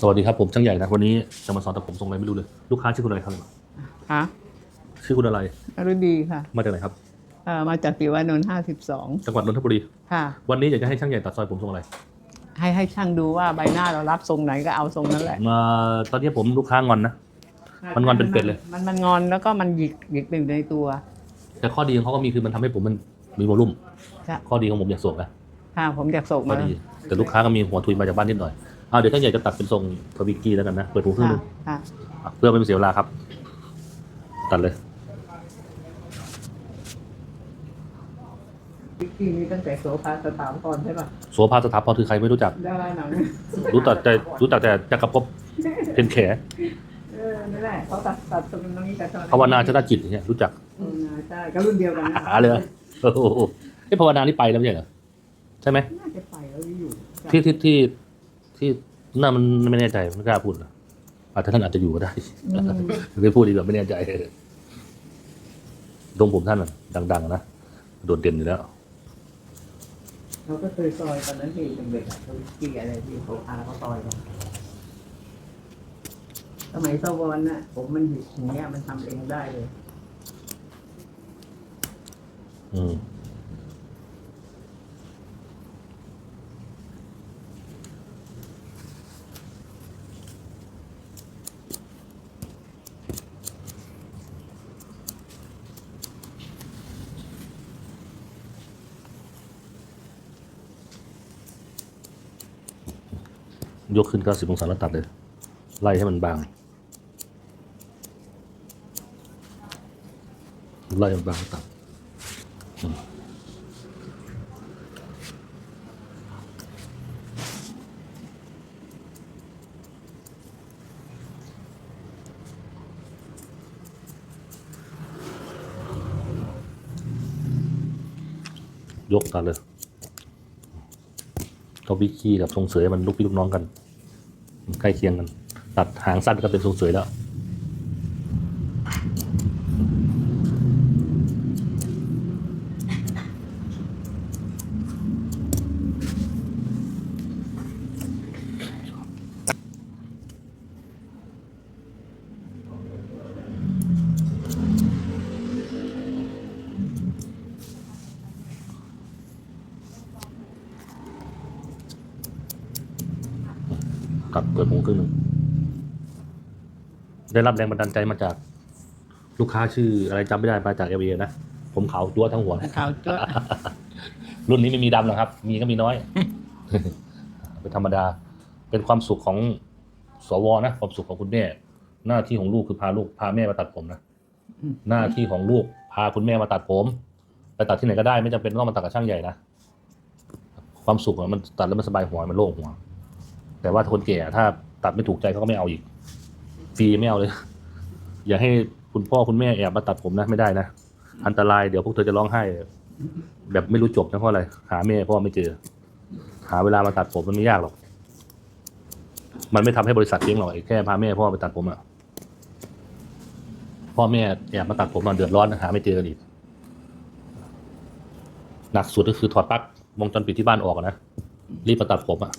สวัสดีครับผมช่างใหญ่นะวันนี้จะมาสอนตัดผมทรงอะไรไม่รู้เลย ลูกค้าชื่อคุณอะไรครับฮะชื่อคุณอะไรอรุดีค่ะมาจากไหนครับเอ่อมาจากติวานนท์ห้าสิบสองจังหวัดนนทบุรีค่ะ วันนี้อยากจะให้ช่างใหญ่ตัดซอยผมทรงอะไรให้ให้ช่างดูว่าใบหน้าเรารับทรงไหนก็เอาทรงนั้นแหละมาตอนนี้ผมลูกค้างอนนะ มันงอนเป็นเป็ดเลย มันมันงอนแล้วก็มันหยิกหยิกไปอยู่ในตัว แต่ข้อดีของเขาก็มีคือมันทำให้ผมมันมีวอลลุ่ม ค่ะ ข้อดีของผมอยากโศกนะค่ะผมอยากส่งข้อมา ดีแต่ลูกค้าก็มีหัวทุยมาจากบ้านนิดหน่อย เอาเดี๋ยวช่างใหญ่จะตัดเป็นทรงทวิกกี้แล้วกันนะ เปิดหูครึ่งหค่ะนึงค่ะ อะเพื่อไม่เป็นเสียเวลาครับ ตัดเลย วิกกี้นี้ตั้งแต่โสภาสถาพรใช่ป่ะโสภาสถาพรคือใครไม่รู้จัก ดาราหนังรู้จักแต่รู้จักแต่จักรภพเพนแขเออนั่นแหละเขาตัดตัดตรงนี้กับตรงภาวนาชนะจิตอย่างเงี้ยรู้จักอืมใช่ก็รุ่นเดียวกันนะหาเลยเหรอโอ้โหไอ้ภาวนานี่ไปแล้วไม่ใช่เหรอใช่ไหมน่าจะไปแล้วอยู่ที่ที่ที่ ที่น่ามันไม่แน่ใจไม่กล้าพูดนะอาจจะท่านอาจจะอยู่ก็ได้อืมไม่พูดดีกว่าไม่แน่ใจดงผมท่านน่ะดัง ๆ นะโดดเด่นอยู่แล้วเขาก็เคยซอยตอนนั้นที่เป็นเด็กอะเขาวิกกี้อะไรที่โสภาเขาซอยกันสมัยสวรรค์น่ะ ผมมันหยิกอย่างเงี้ยมันทำเองได้เลย อืม ยกขึ้น 90 องศาแล้วตัดเลย ไล่ให้มันบาง ไล่ให้มันบางตัดยกตัดเลย ทวิกี้กับทรงเสยมันลูกพี่ลูกน้องกัน ใกล้เคียงกัน ตัดหางสั้นก็เป็นทรงเสยแล้ว ตัดเปิดหูครึ่งหนึ่งได้รับแรงบันดาลใจมาจาก ลูกค้าชื่ออะไรจำไม่ได้มาจากเอเนะ ผมขาวจั๊วทั้งหัวขาวจ้วรุ่นนี้ไม่มีดำหรอกครับ มีก็มีน้อย เป็นธรรมดา เป็นความสุขของสวนะ ความสุขของคุณแม่ หน้าที่ของลูกคือพาลูกพาแม่มาตัดผมนะ หน้าที่ของลูกพาคุณแม่มาตัดผม ไปตัดที่ไหนก็ได้ ไม่จำเป็นต้องมาตัดกับช่างใหญ่นะ ความสุขอะมันตัดแล้วมันสบายหัวมันโล่งหัว แต่ว่าคนแก่ถ้าตัดไม่ถูกใจเขาก็ไม่เอาอีก ฟรีไม่เอาเลย อย่าให้คุณพ่อคุณแม่แอบมาตัดผมนะไม่ได้นะ อันตรายเดี๋ยวพวกเธอจะร้องไห้ แบบไม่รู้จบนะเพราะอะไร หาแม่พ่อไม่เจอ หาเวลามาตัดผมมันไม่ยากหรอก มันไม่ทำให้บริษัทเจ๊งหรอกไอ้แค่พาแม่พ่อไปตัดผมอะพ่อแม่แอบมาตัดผมมาเดือดร้อนหาไม่เจอกันอีกหนักสุดก็คือถอดปลั๊กวงจรปิดที่บ้านออกนะรีบมาตัดผมอะ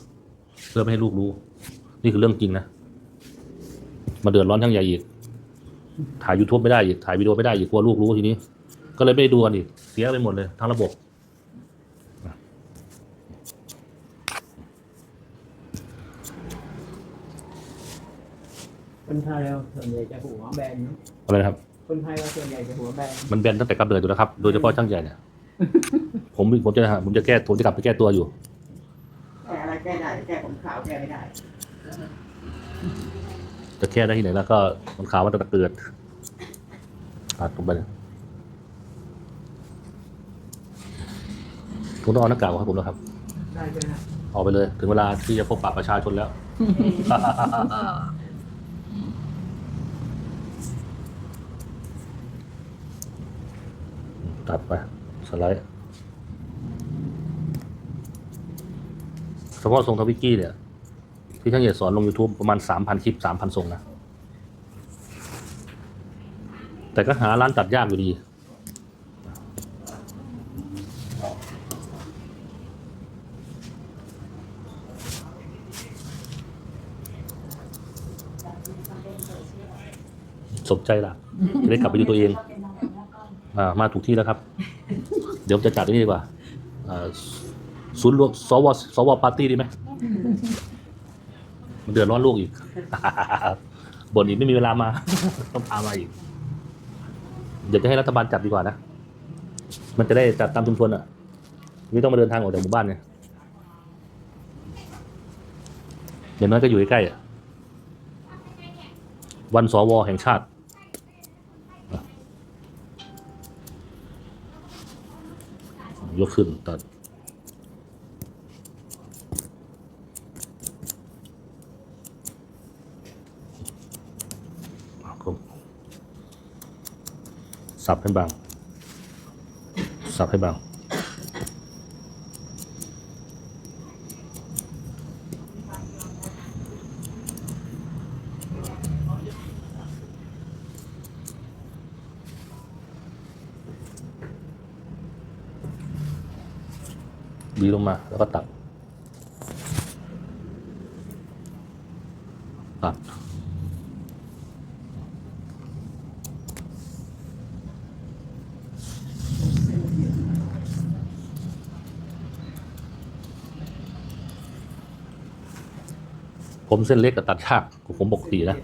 เพื่อไม่ให้ลูกรู้ นี่คือเรื่องจริงนะ มาเดือดร้อนทั้งใหญ่อีก ถ่าย YouTube ไม่ได้อีก ถ่ายวิดีโอไม่ได้อีกกลัวลูกรู้ทีนี้ ก็เลยไม่ได้ดูกันอีก เสียไปหมดเลยทั้งระบบคนไทยเราส่วนใหญ่จะหัวแบนเนอะอะไรนะครับ คนไทยเราส่วนใหญ่จะหัวแบนมันแบนตั้งแต่กำเนิดอยู่แล้วครับ โดยเฉพาะช่างใหญ่เนี่ย ผมผมจะผมจะแก้ผมจะกลับไปแก้ตัวอยู่ แต่อะไรแก้ได้แก้ผมขาวแก้ไม่ได้จะแก้ได้ที่ไหนแล้วก็มันขาวมันตั้งแต่เกิดตัดลงไปเลยผมต้องเอาหน้ากากออกให้ผมแล้วครับ ได้ใช่ไหมออกไปเลย ถึงเวลาที่จะพบปะประชาชนแล้ว ตัดไป สไลด์ เฉพาะทรงทวิกกี้เนี่ยที่ช่างเหยียดสอนลง YouTube ประมาณสามพันคลิปสามพันทรงนะ แต่ก็หาร้านตัดยากอยู่ดี สนใจล่ะ จะได้กลับไปดูตัวเองอ่ามาถูกที่แล้วครับ เดี๋ยวจะจัดที่นี่ดีกว่าอ่า ศูนย์รวมสวสวปาร์ตี้ดีไหมมันเดือดร้อนลูกอีก บ่นอีกไม่มีเวลามา ต้องพามาอีกเดี๋ยวจะให้รัฐบาลจัดดีกว่านะ มันจะได้จัดตามชุมชนอะ ไม่ต้องมาเดินทางออกจากหมู่บ้านเนี่ยอย่างน้อยก็อยู่ใกล้ๆอะ วันสวแห่งชาติยกขึ้นตัดก็ สับให้บาง สับให้บาง บีลงมาแล้วก็ตัดตัด มเส้นเล็กกับตัดชากผมปกตินะ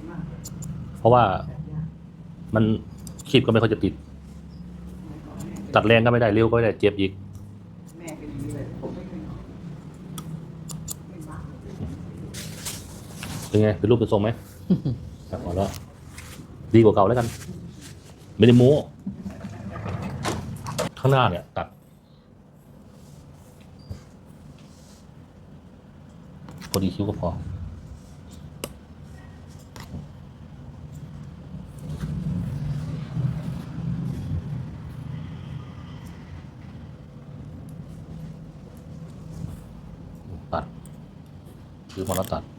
เพราะว่ามันคีบก็ไม่ค่อยจะติด ตัดแรงก็ไม่ได้เร็วก็ไม่ได้เจ็บอีกเป็นไงเป็นรูปเป็นทรงไหมตัดพอแล้วดีกว่าเก่าแล้วกัน ไม่ได้โม้ข้างหน้าเนี่ย ตัดพอดีคิ้วก็พอ ตัด คือพอแล้วตัดตัด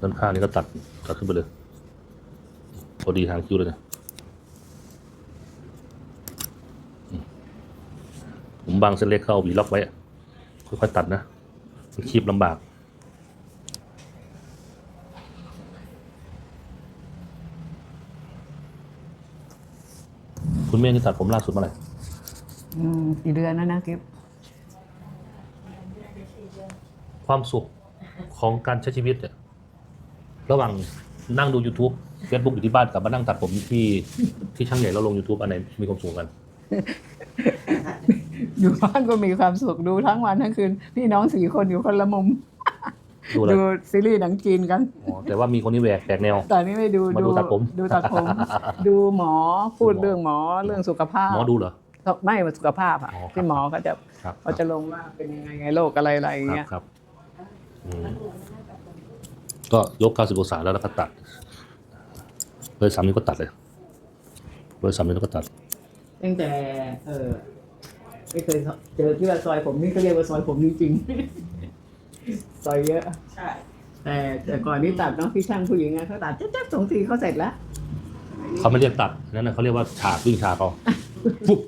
ด้านข้างนี้ก็ตัดตัดขึ้นไปเลย พอดีทางคิ้วเลยนะอืมผมบางเส้นเล็กเข้าวีล็อกไว้ค่อยๆตัดนะมันคีบลำบากคุณแม่นี่ตัดผมล่าสุดเมื่อไหร่อืมกี่เดือนแล้วนะกิ๊บความสุขของการใช้ชีวิตเนี่ย ระหว่างนั่งดู YouTube Facebook อยู่ที่บ้านกับมานั่งตัดผมที่ที่ช่างใหญ่แล้วลง YouTube อันไหนมีความสุขกัน อยู่บ้านก็มีความสุขดูทั้งวันทั้งคืนพี่น้องสี่คนอยู่คนละมุม ดูอะไรดูซีรีส์หนังจีนกันอ๋อแต่ว่ามีคนนี้แหวกแตกแนว แต่นี่ไม่ดูมาดูตัดผม ดูตัดผม ดูหมอพูดเรื่องหมอเรื่องสุขภาพหมอดูเหรอ ไม่ว่าสุขภาพอะอ๋อครับที่หมอเขาจะครับ เขาจะลงว่าเป็นยังไงไงโรคอะไรอะไรอย่างครับเงี้ย ครับอืม ก็ยก 90 องศาแล้วแล้วก็ตัดเลยสามนิ้วก็ตัดเลยเลยสามนิ้วแล้วก็ตัด ตั้งแต่ เออไม่เคยเจอที่ว่าซอยผมนี่เขาเรียกว่าซอยผมจริงๆ ซอยเยอะ ใช่ แต่แต่ก่อนที่ตัดเนาะพี่ช่างผู้หญิงอะเขาตัดจ๊บๆสองทีเขาเสร็จแล้ว เขาไม่เรียกตัดนั่นนะเขาเรียกว่าฉากวิ่งฉากเอาปุ๊บ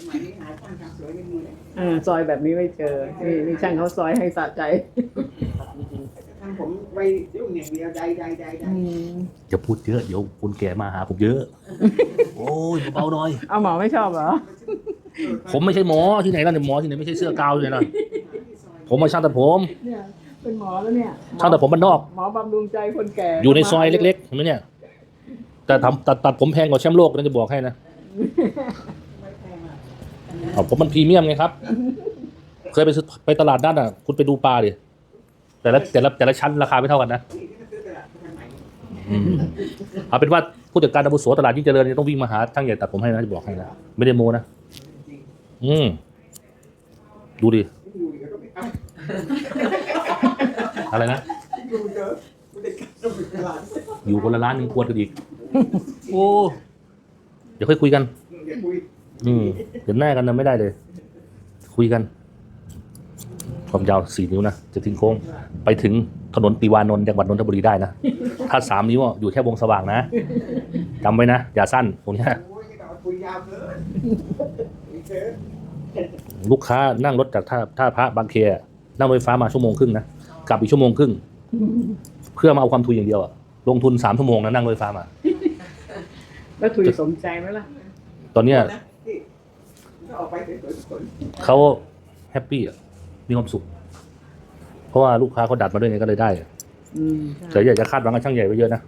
สมัยนี้หาช่างทำสวยไม่มีเลย เออซอยแบบนี้ไม่เจอนี่นี่ช่างเขาซอยให้สะใจทำผม ไว้ยุ่งอย่างเดียวใดใดใดใดอืมอย่าพูดเยอะเดี๋ยวคนแก่มาหาผมเยอะ โอ้ยเบาๆหน่อย เอาหมอไม่ชอบเหรอ ผมไม่ใช่หมอที่ไหนล่ะเนี่ยหมอที่ไหนไม่ใช่เสื้อกาวที่ไหนล่ะผมมาช่างตัดผมเนี่ยเป็นหมอแล้วเนี่ยช่างตัดผมบ้านนอก หมอบำรุงใจคนแก่อยู่ในซอยเล็กๆเห็นไหมเนี่ย แต่ทำตัดตัดผมแพงกว่าแชมป์โลกนะจะบอกให้นะเอาผมมันพรีเมียมไงครับ เคยไปซื้อไปตลาดนัดอะ คุณไปดูปลาดิ แต่ละแต่ละแต่ละชั้นราคาไม่เท่ากันนะนี่ที่ซื้อตลาดทำไมอืมเอาเป็นว่าผู้จัดการอาวุโสตลาดยิ่งเจริญเนี่ยต้องวิ่งมาหาช่างใหญ่ตัดผมให้นะจะบอกให้นะไม่ได้โมนะอืมดูดิอยู่เดี๋ยวก็ไม่เอาอะไรนะอยู่เดี๋ยวไม่ได้กลับต้องไปตลาดอยู่คนละร้านนึงควรกันอีกโอ้เดี๋ยวค่อยคุยกันอย่าคุยอืมเห็นหน้ากันนะไม่ได้เลย คุยกัน ความยาวสี่นิ้วนะจะถึงโค้งไปถึงถนนติวานนท์จังหวัดนนทบุรีได้นะ ถ้าสามนิ้วอะอยู่แค่วงสว่างนะจำไว้นะ อย่าสั้นตรงเนี้ยโอ้ยอย่าคุยยาวเกินคุยเกินลูกค้านั่งรถจากท่าท่าพระบางเคอะนั่งรถไฟฟ้ามาชั่วโมงครึ่งนะกลับอีกชั่วโมงครึ่งเพื่อมาเอาความทุนอย่างเดียวอะลงทุนสามชั่วโมงนะนั่งรถไฟฟ้ามา แล้วถุยสมใจไหมล่ะ ตอนเนี้ยนะที่ถ้าออกไปสวยๆสวยเขาแฮปปี้อะ มีความสุข เพราะว่าลูกค้าเขาดัดมาด้วยไงก็เลยได้อะอืมแต่อย่าจะคาดหวังกับช่างใหญ่ไว้เยอะนะ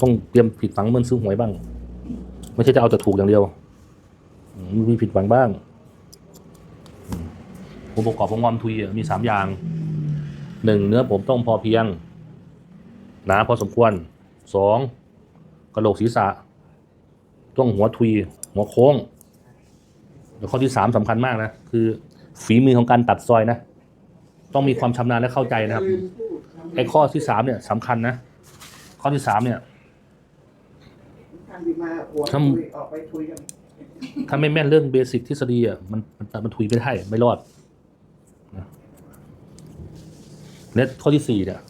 ต้องเตรียมผิดหวังเหมื่อนซื้อหวยบ้าง ไม่ใช่จะเอาแต่ถูกอย่างเดียวอืมมีผิดหวังบ้างอืมองค์ประกอบของความทุยอะมีสามอย่างหนึ่งเนื้อผมต้องพอเพียงหนาพอสมควรสองกระโหลกศีรษะ ต้องหัวทุย หัวโค้ง แล้วข้อที่สามสำคัญมากนะ คือ ฝีมือของการตัดซอยนะ ต้องมีความชำนาญและเข้าใจนะครับไอ้ข้อที่สามเนี่ยสำคัญนะ ข้อที่สามเนี่ยท่าถ้าไม่แม่นเรื่องเบสิกทฤษฎีอะมันมันมันทุยไม่ได้ไม่รอดนะเนี่ยข้อที่สี่เนี่ย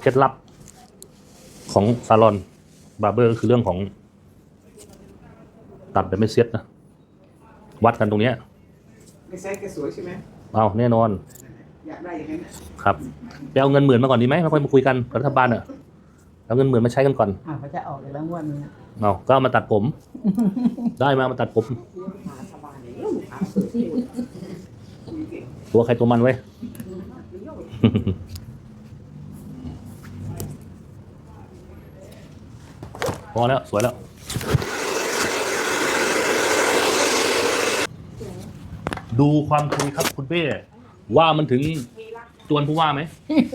เคล็ดลับของซาลอนบาร์เบอร์ก็คือเรื่องของตัดแบบไม่เซ็ตนะ วัดกันตรงเนี้ย ไม่ใช่แกสวยใช่ไหมเอาแน่นอน อยากได้อย่างนั้นนะครับไปเอาเงินหมื่นมาก่อนดีไหมมาค่อยมาคุยกันกับรัฐบาลอะเอาเงินหมื่นมาใช้กันก่อนอ่าเขาจะออกอีกแล้วงวันนี้เอาก็เอามาตัดผม ได้มามาตัดผม หาสบายเลยหาสวยที่คุยเก่งตัวใครตัวมันไว้ย พอแล้ว สวยแล้ว ดูความทุยครับคุณเป้ว่ามันถึงจวนผู้ว่าไหม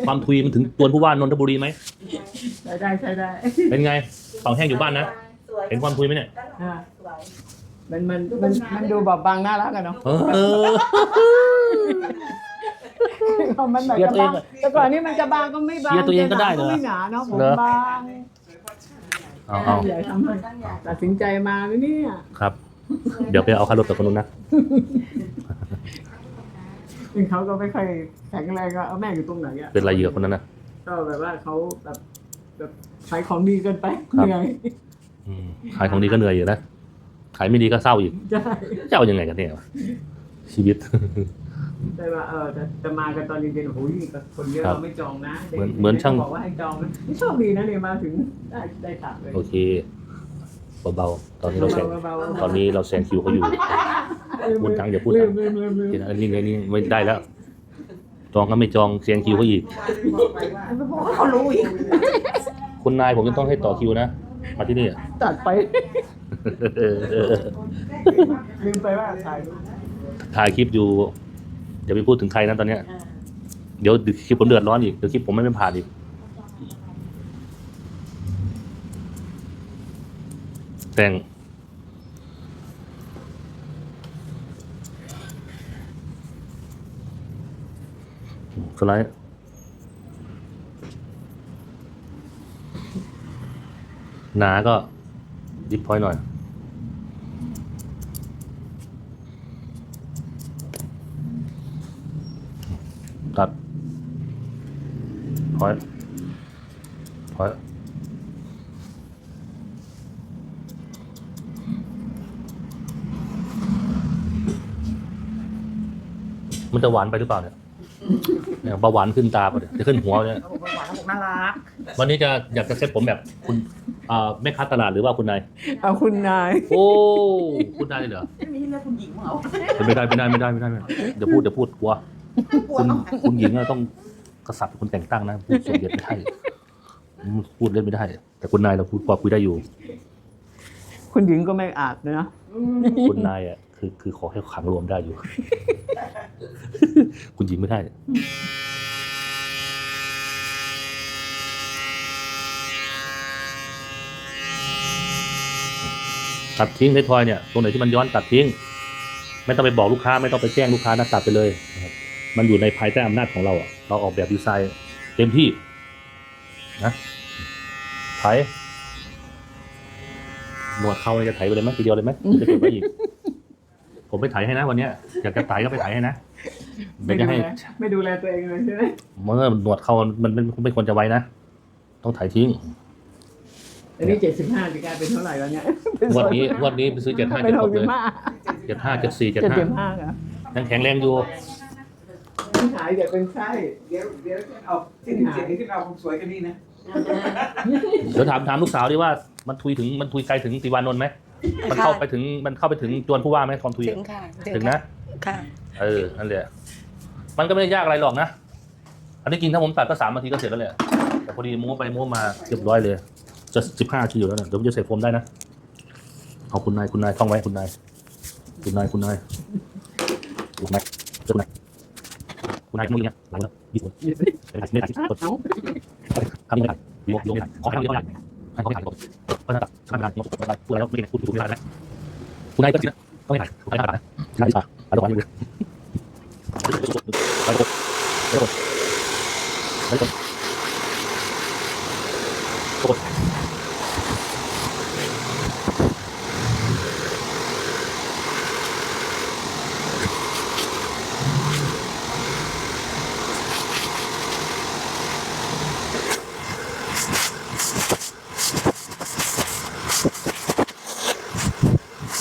ความทุยมันถึงจวนผู้ว่านนทบุรีไหม ใช้ได้ใช้ได้เป็นไงเป่าแห้งอยู่บ้านนะ เห็นความทุยไหมเนี่ย อ่ามันมันมันมันดูบอบบางน่ารักอะเนาะ เออเออมันแบบเชียร์จะตัวเองบางอะแต่ก่อนนี่มันจะบางก็ไม่บางเชียร์ตัวเองก็ได้เหรอจะหนาไม่หนาเนาะผมเหรอ บางเอาเอาใหญ่ทำให้ตัดสินใจมาไหมเนี่ย ครับ เดี๋ยวไปเอาค่ารถกับคนนู้นนะ ซึ่งเขาก็ไม่ค่อยแข็งแรงก็เอาแม่อยู่ตรงไหนอะเป็นไรเหยื่อคนนั้นนะ ก็แบบว่าเขาแบบแบบขายของดีเกินไปครับ เหนื่อยอืมขายของดีก็เหนื่อยอยู่นะ ขายไม่ดีก็เศร้าอีกใช่จะเอายังไงกันเนี่ยวะชีวิต แต่ว่าเออจะจะมากันตอนเย็นๆโอ้โหยิ่งกับคนเยอะครับเราไม่จองนะเหมือนเหมือนช่างบอกว่าให้จองนะไม่โชคดีนะเนี่ยมาถึงได้ได้ตัดเลยโอเค เบาๆตอนนี้เราแซงเบาๆตอนนี้เราแซงคิวเขาอยู่พูดดังอย่าพูดดัลืงมลืมลืมลืมเห็นอันนี้ไงนี่ไม่ได้แล้ว จองก็ไม่จองแซงคิวเขาอีกบอกไปว่าเขารู้อีกคุณนายผมจะต้องให้ต่อคิวนะมาที่นี่อะ ตัดไปเออเออเออลืมไปว่าถ่ายรูปถ่ายคลิปอยู่อย่าไปพูดถึงใครนะตอนเนี้ยเดี๋ยวคลิปผมเดือดร้อนอีกเดี๋ยวคลิปผมไม่เป็นผ่านอีก แต่ งสไลด์หนาก็ดิฟพอยหน่อย ตัดพอยต์พอยต์ จะหวานไปหรือเปล่าเนี่ยเนี่ยเบาหวานขึ้นตาไปเนี่ยจะขึ้นหัวเนี่ยผมหวานผมน่ารัก วันนี้จะอยากจะเซ็ตผมแบบคุณอ่าแม่ค้าตลาดหรือว่าคุณนาย เอาคุณนาย โอ้คุณนายเลยเหรอไม่มีเลือกคุณหญิงมั้งเอไม่ได้ไม่ได้ไม่ได้ไม่ได้ไม่ได้เดี๋ยวพูดเดี๋ยวพูดกลัวคุณคุณหญิงอะต้องกษัตริย์เป็นคนแต่งตั้งนะพูดสมเด็จไม่ได้พูดเล่นไม่ได้ แต่คุณนายเราพูดพอคุยได้อยู่ คุณหญิงก็ไม่อาจนะคุณนายอะ คือ คือขอให้ขังรวมได้อยู่ คุณหญิงไม่ได้ตัดทิ้งในทอยเนี่ยตรงไหนที่มันย้อนตัดทิ้ง ไม่ต้องไปบอกลูกค้าไม่ต้องไปแจ้งลูกค้านะตัดไปเลยนะครับมันอยู่ในภายใต้อำนาจของเราอะเราออกแบบดีไซน์เต็มที่นะไถหนวดเขาเนี่ยจะไถไปเลยไหมทีเดียวเลยไหมหรือจะเก็บไว้อีก ผมไปไถให้นะวันเนี้ยอยากจะไถก็ไปไถให้นะเดี๋ยวจะให้ไม่ดูแลตัวเองเลยใช่ไหมเมื่อหนวดเขามันมันไม่ควรจะไว้นะ ต้องไถทิ้งอันนี้เจ็ดสิบห้าจะกลายเป็นเท่าไหร่แล้วเนี่ยงวดนี้งวดนี้ไปซื้อเจ็ดห้าเป็เจ็นดหหกกสิเลบยห้าเจ็ดห้าเจ็ดสี่เจ็ดเจ็ดห้าสิบห้าค่ะยังแข็งแรงอยู่ที่หายเดี๋ยวเป็นไข้เดี๋ยวเดี๋ยวเอาที่หนึ่งเจ็ดขึ้นเอาผมสวยกันนี่นะเดี๋ยวถามถามลูกสาวดิว่ามันทุยถึงมันทุยไกลถึงติวานนท์ไหม มันเข้าไปถึงมันเข้าไปถึงจวนผู้ว่าไหมคลองทุยถึอะงค่ะถึงนะค่ะเออนั่นแหละมันก็ไม่ได้ยากอะไรหรอกนะอันนี้จริงถ้าผมตัดก็สามนาทีก็เสร็จแล้วแหละแต่พอดีม้วนไปม้วนมาเรียบร้อยเลย จะสิบห้านาทีอยู่แล้วนะเดี๋ยวผมจะใส่โฟมได้นะเอาคุณนายคุณนายท่องไว้คุณนายคุณนายคุณนายคุณนายเจ้าคุณนายคุณนายมึงเนี่ยหลังแล้วยี่สิบไม่ได้ไม่ได้กดเอ้าทำยังไงโยกโยกขอทำยังไง ให้เขาไม่ถ่ายผมก็จะตัดทำงานพูดอะไรแล้วไม่ได้พูดถูกไม่ได้นะคุณนายก็จริงนะก็ไม่ถ่ายไม่ถ่ายนะถ่ายดีกว่าถ่ายตรงนี้เลยถ่ายตรงถ่ายตรงถ่ายตรงตรง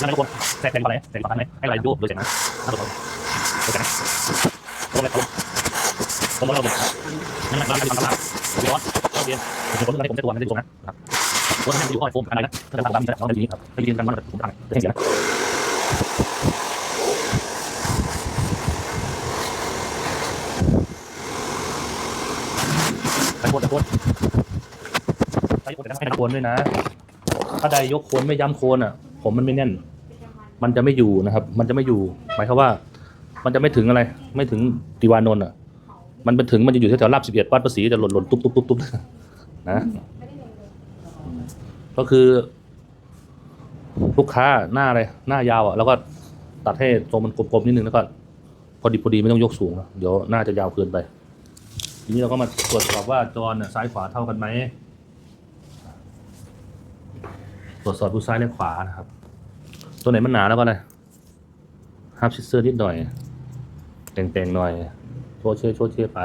นั่น ทุกคนแตกแตกอะไรแตกอะไรให้อะไรดูดยเสียงนะนั่นทุกคนโดยเสียงนะตรงเลยตรงตรงเราเลยนั่นแหละเราทำตามร้อนเรียนผมคนนึงผมจะตัวมันจะตรงนะครับว่าให้อยู่อ้อยโฟมอะไรนะถ้าจะทำตามนี้เราจะดีครับไปเรียนกันมันผมทำจะให้เสียนะไปโคตรไปโคตรไปโคตรแต่ให้นักโคนด้วยนะ ถ้าใดยกโคนไม่ย้ำโคนอะ ผมมันไม่แน่น มันจะไม่อยู่นะครับ มันจะไม่อยู่ หมายความว่า มันจะไม่ถึงอะไร ไม่ถึงติวานนท์อะ มันเป็นถึงมันจะอยู่แถวๆรับสิบเอ็ดวัดภาษีจะหล่นหล่นตุ๊บตุ๊บตุ๊บตุ๊บนะก็คือ ลูกค้าหน้าอะไรหน้ายาวอะ แล้วก็ตัดให้ทรงมันกลมๆนิดนึงแล้วก็พอดีพอดีไม่ต้องยกสูง เดี๋ยวหน้าจะยาวเกินไป ทีนี้เราก็มาตรวจสอบว่าจอเนี่ยซ้ายขวาเท่ากันไหมตรวจสอบดูซ้ายและขวานะครับ ตัวไหนมันหนาแล้วก็อะไรฮับชิสเซอร์นิดหน่อยแต่งๆหน่อยโชว์เช่โชว์เช่ไป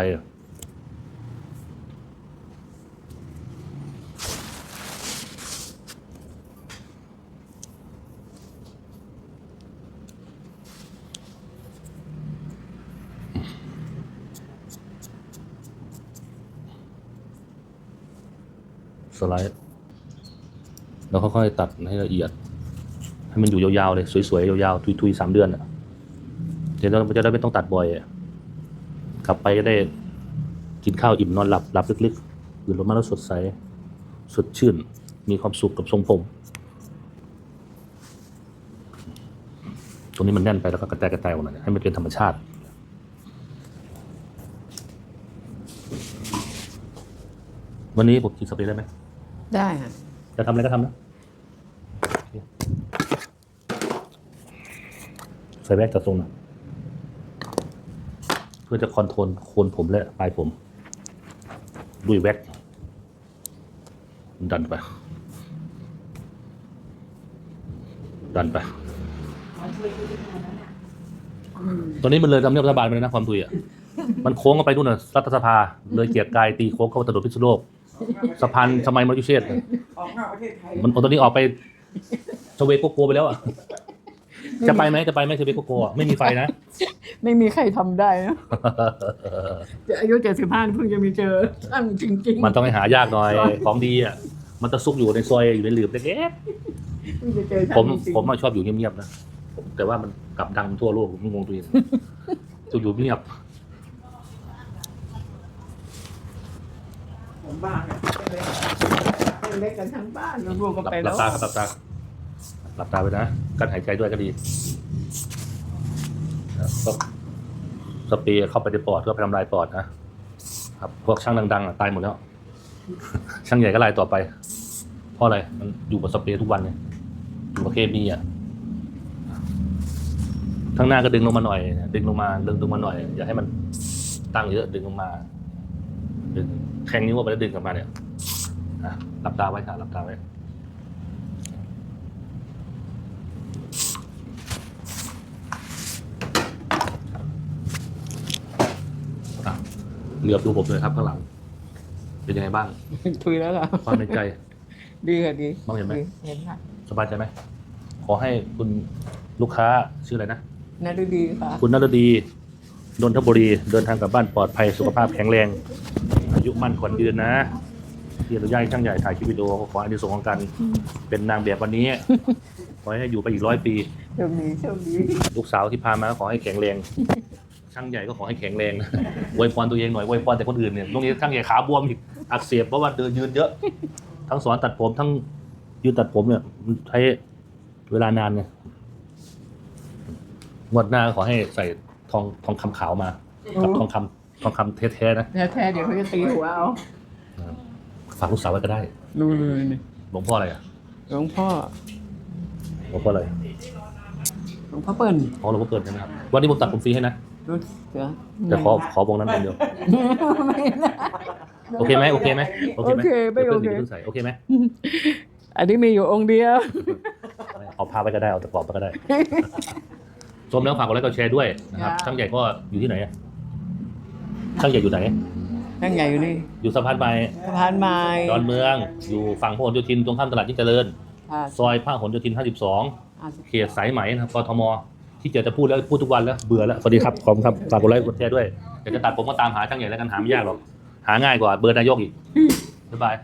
สไลด์ แล้วค่อยๆตัดให้ละเอียด ให้มันอยู่ยาวๆเลยสวยๆยาวๆทุยๆสามเดือนอะเดี๋ยวเราจะได้ไม่ต้องตัดบ่อยอะกลับไปก็ได้กินข้าวอิ่มนอนหลับหลับลึกๆตื่นมาแล้วสดใส สดชื่น มีความสุขกับทรงผม ตรงนี้มันแน่นไปแล้วก็กระแตกกระแตออกมาให้มันเป็นธรรมชาติวันนี้ผมกินสเปรย์ได้ไหม ได้ค่ะ จะทำอะไรก็ทำนะ ใส่แว่นตัดทรงนะเพื่อจะคอนโทรลโคนผมและปลายผม ด้วยแว็กดันไป ดันไป ตอนนี้มันเลยทำเนียบรัฐบาลไปเลยนะความทุยอะ มันโค้งเข้าไปนู่นน่ะรัฐสภา เลยเกียรกายตีโค้งเข้าถนนพิษณุโลกสะพานสมัยมรุเชษออกนอกประเทศไทยมันตอนนี้ออกไปสเวโกโกไปแล้วอะ จะไปไหมจะไปไหมสเวโกโกอะไม่มีไฟนะ ไม่มีใครทำได้นะจะอายุเจ็ดสิบห้าเพิ่งจะมีเจอช่างจริงๆมันต้องให้หายากหน่อยของดีอะมันจะซุกอยู่ในซอยอยู่ในหลืบเล็กเพิ่งจะเจอๆช่างผมจริงๆผมอะชอบอยู่เงียบๆนะแต่ว่ามันกลับดังทั่วโลกผมงงตัวเองจะอยู่เงียบผมบ้าเนี่ยเล็กกันทั้งบ้านรวมๆกันหลับไปหลัแล้บวตาครับหลับตา หลับตาไปนะกั้นหายใจด้วยก็ดีก็สเปรย์เข้าไปในปอดเพื่อไปทำลายปอดนะครับพวกช่างดังๆตายหมดแล้วช่างใหญ่ก็ลายต่อไป เพราะอะไรมันอยู่กับสเปรย์ทุกวันเนี่ยอยู่กับเคมีอะข้างหน้าก็ดึงลงมาหน่อย ดึงลงมาดึงลงมาหน่อย อย่าให้มันตั้งเยอะดึงลงมาดึงแข้งนิ้วออไปแล้วดึงกลับมาเนี่ยหลับตาไว้ค่ะหลับตาไว้ เหลือบดูผมเลยครับข้างหลัง เป็นยังไงบ้าง คุยแล้วเหรอความในใจ ดีค่ะดีมองเห็นไหม ดีเห็นค่ะสบายใจไหม ขอให้คุณลูกค้าชื่ออะไรนะ น่าดูดีค่ะ คุณนรดีนนทบุรีเดินทางกลับบ้านปลอดภัยสุขภาพแข็งแรง อายุมั่นขวัญยืนนะที่อนุญาตให้ช่างใหญ่ถ่ายคลิปวิดีโอขออันนี้ส่งส์ของการเป็นนางแบบวันนี้ ขอให้อยู่ไปอีกร้อยปี โชคดีโชคดี ลูกสาวที่พามาก็ขอให้แข็งแรง ช่างใหญ่ก็ขอให้แข็งแรงนะอวยพรตัวเองหน่อยอวยพรแต่คนอื่นเนี่ยตรงนี้ช่างใหญ่ขาบวมอีกอักเสบเพราะว่าเดินยืนเยอะ ทั้งสอนตัดผมทั้งยืนตัดผมเนี่ยมันใช้เวลานานไงงวดหน้าขอให้ใส่ทองทองคำขาวมากับทองคำทองคำแท้ๆนะแท้ๆเดี๋ยวเขาจะตีหัวเอาฝากลูกสาวไว้ก็ได้รู้เลยนี่หลวงพ่ออะไรอะหลวงพ่อหลวงพ่ออะไรหลวงพ่อเปิ้ลอ๋อหลวงพ่อเปิดใช่ไหมครับวันนี้ผมตัดผมฟรีให้นะ รู้เสือแต่ขอขอวงนั้นวงเดียวไม่นะโอเคไหมโอเคไหมโอเคไหมโอเคไม่ดี๋ยวโอเคพิ่งดี๋ยวพิ่งใส่โอเคไหมอันนี้มีอยู่องค์เดียว เอาผ้าไปก็ได้เอาตะกรอบไปก็ได้ชมแล้วฝากกดไลค์กดแชร์ด้วยนะครับครับช่างใหญ่ก็อยู่ที่ไหนอะช่างใหญ่อยู่ไหนนั่งใหญ่อยู่นี่อยู่สะพานใหม่สะพานไม้ดอนเมือง อยู่ฝั่งพหลโยธินตรงข้ามตลาดยิ่งเจริญค่ะซอยพหลโยธินอ่า52 เขตสายไหมนะครับกทม ที่เจอจะพูดแล้วพูดทุกวันแล้วเบื่อแล้วสวัสดีครับขอบคุณครับฝากกดไลค์กดแชร์ด้วยอยากจะตัดผมก็ตามหาช่างใหญ่แล้วกันหาไม่ยากหรอกหาง่ายกว่าเบอร์นายกอีกบ๊ายบาย